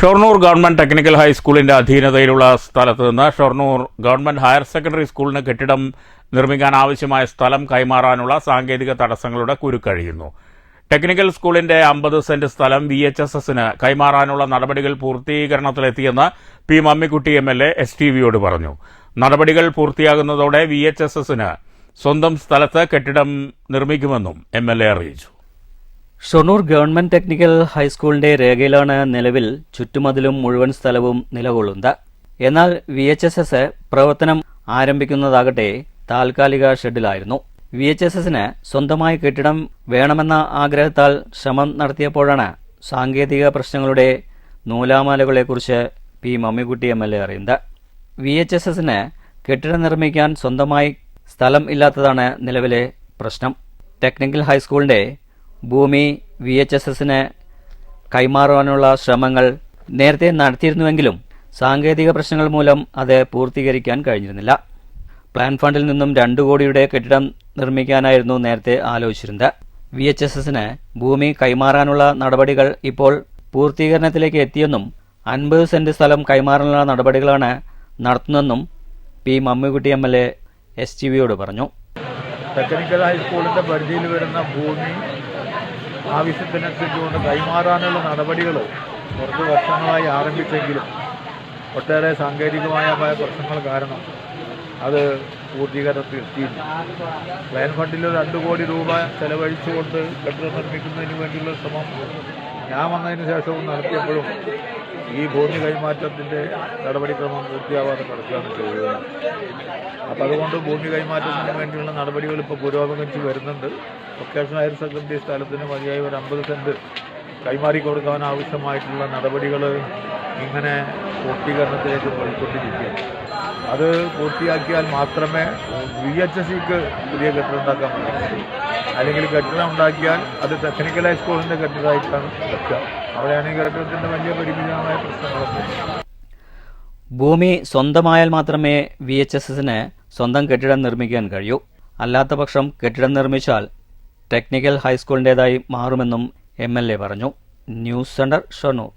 Shoranur government technical ഹൈസ്കൂളിന്റെ അധീനതയിലുള്ള സ്ഥലത്ത് നിന്ന് ഷൊർണൂർ ഗവൺമെന്റ് ഹയർ സെക്കൻഡറി സ്കൂളിന് കെട്ടിടം നിർമ്മിക്കാൻ ആവശ്യമായ സ്ഥലം കൈമാറാനുള്ള സാങ്കേതിക തടസ്സങ്ങളുടെ കുരുക്കഴിയുന്നു. ടെക്നിക്കൽ സ്കൂളിന്റെ അമ്പത് സെന്റ് സ്ഥലം വി എച്ച് എസ് എസിന് കൈമാറാനുള്ള നടപടികൾ പൂർത്തീകരണത്തിലെത്തിയെന്ന് P Mammikutty M L A S T വിയോട് പറഞ്ഞു. നടപടികൾ പൂർത്തിയാകുന്നതോടെ വി എച്ച് എസ് എസിന് സ്വന്തം സ്ഥലത്ത് കെട്ടിടം നിർമ്മിക്കുമെന്നും എം എൽ എ അറിയിച്ചു. ഷൊർണൂർ ഗവൺമെന്റ് ടെക്നിക്കൽ ഹൈസ്കൂളിന്റെ രേഖയിലാണ് നിലവിൽ ചുറ്റുമതിലും മുഴുവൻ സ്ഥലവും നിലകൊള്ളുന്നത്. എന്നാൽ വി എച്ച് എസ് എസ് പ്രവർത്തനം ആരംഭിക്കുന്നതാകട്ടെ താൽക്കാലിക ഷെഡിലായിരുന്നു വി എച്ച് എസ് എസിന് സ്വന്തമായി കെട്ടിടം വേണമെന്ന ആഗ്രഹത്താൽ ശ്രമം നടത്തിയപ്പോഴാണ് സാങ്കേതിക പ്രശ്നങ്ങളുടെ നൂലാമാലകളെക്കുറിച്ച് P Mammikutty M L A അറിയുന്നത്. വി എച്ച് എസ് എസിന് കെട്ടിടം നിർമ്മിക്കാൻ സ്വന്തമായി സ്ഥലം ഇല്ലാത്തതാണ് നിലവിലെ പ്രശ്നം. ടെക്നിക്കൽ ഹൈസ്കൂളിന്റെ ഭൂമി വി എച്ച് എസ് എസിന് കൈമാറുവാനുള്ള ശ്രമങ്ങൾ നേരത്തെ നടത്തിയിരുന്നുവെങ്കിലും സാങ്കേതിക പ്രശ്നങ്ങൾ മൂലം അത് പൂർത്തീകരിക്കാൻ കഴിഞ്ഞിരുന്നില്ല. പ്ലാൻ ഫണ്ടിൽ നിന്നും രണ്ടു കോടിയുടെ കെട്ടിടം നിർമ്മിക്കാനായിരുന്നു നേരത്തെ ആലോചിച്ചിരുന്നത്. വി എച്ച് എസ് എസിന് ഭൂമി കൈമാറാനുള്ള നടപടികൾ ഇപ്പോൾ പൂർത്തീകരണത്തിലേക്ക് എത്തിയെന്നും അൻപത് സെന്റ് സ്ഥലം കൈമാറാനുള്ള നടപടികളാണ് നടത്തുന്നതെന്നും P Mammikutty M L A S T വിയോട് പറഞ്ഞു. ടെക്നിക്കൽ ഹൈസ്കൂളിന്റെ പരിധിയിൽ വരുന്ന ഭൂമി ആവശ്യത്തിനനുസരിച്ച് കൊണ്ട് കൈമാറാനുള്ള നടപടികൾ കുറച്ച് വർഷങ്ങളായി ആരംഭിച്ചെങ്കിലും ഒട്ടേറെ സാങ്കേതികമായ പ്രശ്നങ്ങൾ കാരണം അത് പൂർത്തീകരണത്തിൽ എത്തിയില്ല പ്ലാൻ ഫണ്ടിൽ രണ്ട് കോടി രൂപ ചെലവഴിച്ചുകൊണ്ട് കെട്ടിടം നിർമ്മിക്കുന്നതിന് വേണ്ടിയുള്ള ശ്രമം ഞാൻ വന്നതിന് ശേഷവും നടത്തിയപ്പോഴും ഈ ഭൂമി കൈമാറ്റത്തിന്റെ നടപടിക്രമം പൂർത്തിയാവാതെ കിടക്കുകയാണ് ചെയ്യുന്നത് അപ്പം അതുകൊണ്ട് ഭൂമി കൈമാറ്റത്തിന് വേണ്ടിയുള്ള നടപടികൾ ഇപ്പോൾ പുരോഗമിച്ച് വരുന്നുണ്ട്. വൊക്കേഷണൽ ഹയർ സെക്കൻഡറി സ്ഥലത്തിന് മതിയായി ഒരു അമ്പത് സെന്റ് കൈമാറി കൊടുക്കാൻ ആവശ്യമായിട്ടുള്ള നടപടികൾ ഇങ്ങനെ പൂർത്തീകരണത്തിലേക്ക് പോയിക്കൊണ്ടിരിക്കുകയാണ്. അത് പൂർത്തിയാക്കിയാൽ മാത്രമേ വി എച്ച് എസ് സിക്ക് പുതിയ കെട്ടിടം ഉണ്ടാക്കാൻ പറ്റൂ അല്ലെങ്കിൽ കെട്ടിടം ഉണ്ടാക്കിയാൽ അത് ടെക്നിക്കൽ സ്കൂളിന്റെ കെട്ടിടമായിട്ടാണ് വെക്കുക. അവിടെയാണ് കെട്ടിടത്തിന്റെ വലിയ പരിമിതമായ പ്രശ്നങ്ങളൊക്കെ ഭൂമി സ്വന്തമായാൽ മാത്രമേ വി എച്ച് എസ് എസിന് സ്വന്തം കെട്ടിടം നിർമ്മിക്കാൻ കഴിയൂ. അല്ലാത്ത പക്ഷം കെട്ടിടം നിർമ്മിച്ചാൽ ടെക്നിക്കൽ ഹൈസ്കൂളിന്റേതായി മാറുമെന്നും എം എൽ എ പറഞ്ഞു. News centre Shoranur.